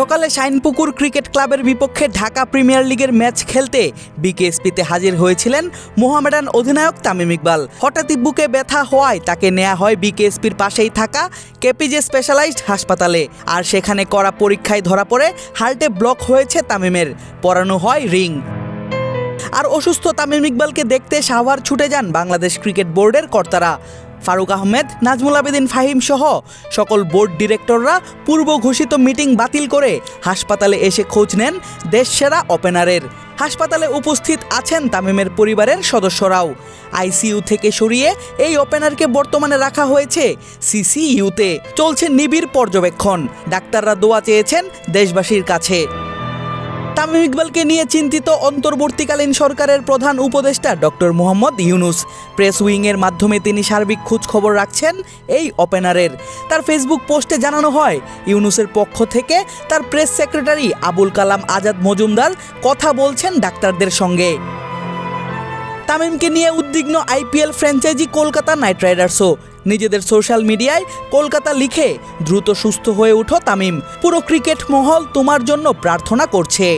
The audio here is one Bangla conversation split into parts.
সকালে শাইনপুকুর ক্রিকেট ক্লাবের বিপক্ষে ঢাকা প্রিমিয়ার লিগের ম্যাচ খেলতে বিকেএসপিতে হাজির হয়েছিলেন মোহামেডান অধিনায়ক তামিম ইকবাল। হঠাৎই বুকে ব্যথা হওয়ায় তাকে নেওয়া হয় বিকেএসপির পাশেই থাকা কেপিজে স্পেশালাইজড হাসপাতালে। আর সেখানে করা পরীক্ষায় ধরা পড়ে হার্টে ব্লক হয়েছে তামিমের। পরানো হয় রিং। আর অসুস্থ তামিম ইকবালকে দেখতে সাভার ছুটে যান বাংলাদেশ ক্রিকেট বোর্ডের কর্তারা। ফারুক আহমেদ, নাজমুল আবেদিন ফাহিম সহ সকল বোর্ড ডিরেক্টররা পূর্ব ঘোষিত মিটিং বাতিল করে হাসপাতালে এসে খোঁজ নেন দেশসেরা ওপেনারের। হাসপাতালে উপস্থিত আছেন তামিমের পরিবারের সদস্যরাও। আইসিইউ থেকে সরিয়ে এই ওপেনারকে বর্তমানে রাখা হয়েছে সিসিইউতে। চলছে নিবিড় পর্যবেক্ষণ। ডাক্তাররা দোয়া চেয়েছেন দেশবাসীর কাছে। তামিম ইকবালকে নিয়ে চিন্তিত অন্তর্বর্তীকালীন সরকারের প্রধান উপদেষ্টা ডক্টর মোহাম্মদ ইউনুস। প্রেস উইংয়ের মাধ্যমে তিনি সার্বিক খোঁজ খবর রাখছেন এই ওপেনারের। তার ফেসবুক পোস্টে জানানো হয়, ইউনুসের পক্ষ থেকে তার প্রেস সেক্রেটারি আবুল কালাম আজাদ মজুমদার কথা বলছেন ডাক্তারদের সঙ্গে। তামিমকে নিয়ে উদ্বিগ্ন আইপিএল ফ্র্যাঞ্চাইজি কলকাতা নাইট রাইডার্সও। নিজেদের সোশ্যাল মিডিয়ায় কলকাতা লিখে, দ্রুত সুস্থ হয়ে উঠো তামিম, পুরো ক্রিকেট মহল তোমার জন্য প্রার্থনা করছে।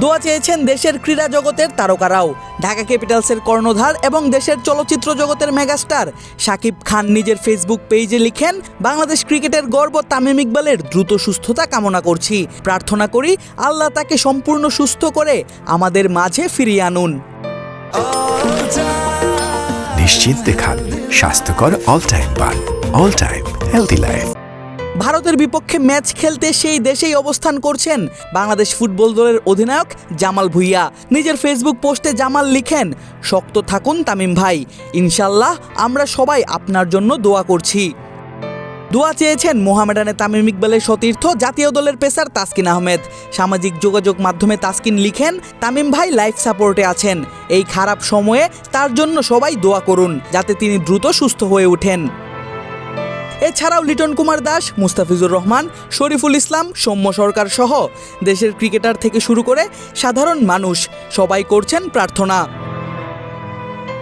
দোয়া চেয়েছেন দেশের ক্রীড়া জগতের তারকারাও। ঢাকা ক্যাপিটালসের কর্ণধার এবং দেশের চলচ্চিত্র জগতের মেগাস্টার শাকিব খান নিজের ফেসবুক পেজে লিখেন, বাংলাদেশ ক্রিকেটের গর্ব তামিম ইকবালের দ্রুত সুস্থতা কামনা করছি। প্রার্থনা করি আল্লাহ তাকে সম্পূর্ণ সুস্থ করে আমাদের মাঝে ফিরিয়ে আনুন। নিশ্চিন্তে খান স্বাস্থ্যকর অল টাইম পান অল টাইম হেলদি লাইফ ভারতের বিপক্ষে ম্যাচ খেলতে সেই দেশেই অবস্থান করছেন বাংলাদেশ ফুটবল দলের অধিনায়ক জামাল ভুইয়া। নিজের ফেসবুক পোস্টে জামাল লিখেন, শক্ত থাকুন তামিম ভাই, ইনশাল্লাহ আমরা সবাই আপনার জন্য দোয়া করছি। দোয়া চেয়েছেন মোহামেডানে তামিম ইকবালের সতীর্থ জাতীয় দলের পেসার তাসকিন আহমেদ। সামাজিক যোগাযোগ মাধ্যমে তাসকিন লিখেন, তামিম ভাই লাইফ সাপোর্টে আছেন। এই খারাপ সময়ে তার জন্য সবাই দোয়া করুন, যাতে তিনি দ্রুত সুস্থ হয়ে ওঠেন। এছাড়াও লিটন কুমার দাস, মুস্তাফিজুর রহমান, শরীফুল ইসলাম, সৌম্য সরকার সহ দেশের ক্রিকেটার থেকে শুরু করে সাধারণ মানুষ সবাই করছেন প্রার্থনা।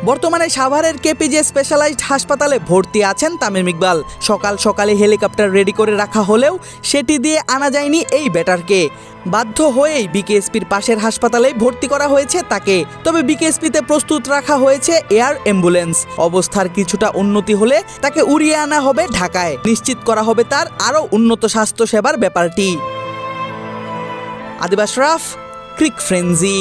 বর্তমানে সাভারের কেপিজে স্পেশালাইজড হাসপাতালে ভর্তি আছেন তামিম ইকবাল। সকাল সকালে হেলিকপ্টার রেডি করে রাখা হলেও সেটি দিয়ে আনা যায়নি এই ব্যাটারকে। বাধ্য হয়েই বিকেএসপির পাশের হাসপাতালে ভর্তি করা হয়েছে তাকে। তবে বিকেএসপিতে প্রস্তুত রাখা হয়েছে এয়ার অ্যাম্বুলেন্স। অবস্থার কিছুটা উন্নতি হলে তাকে উড়িয়ে আনা হবে ঢাকায়। নিশ্চিত করা হবে তার আরও উন্নত স্বাস্থ্য সেবার ব্যাপারটি। আদিবাস রাফ, ক্রিক ফ্রেন্জি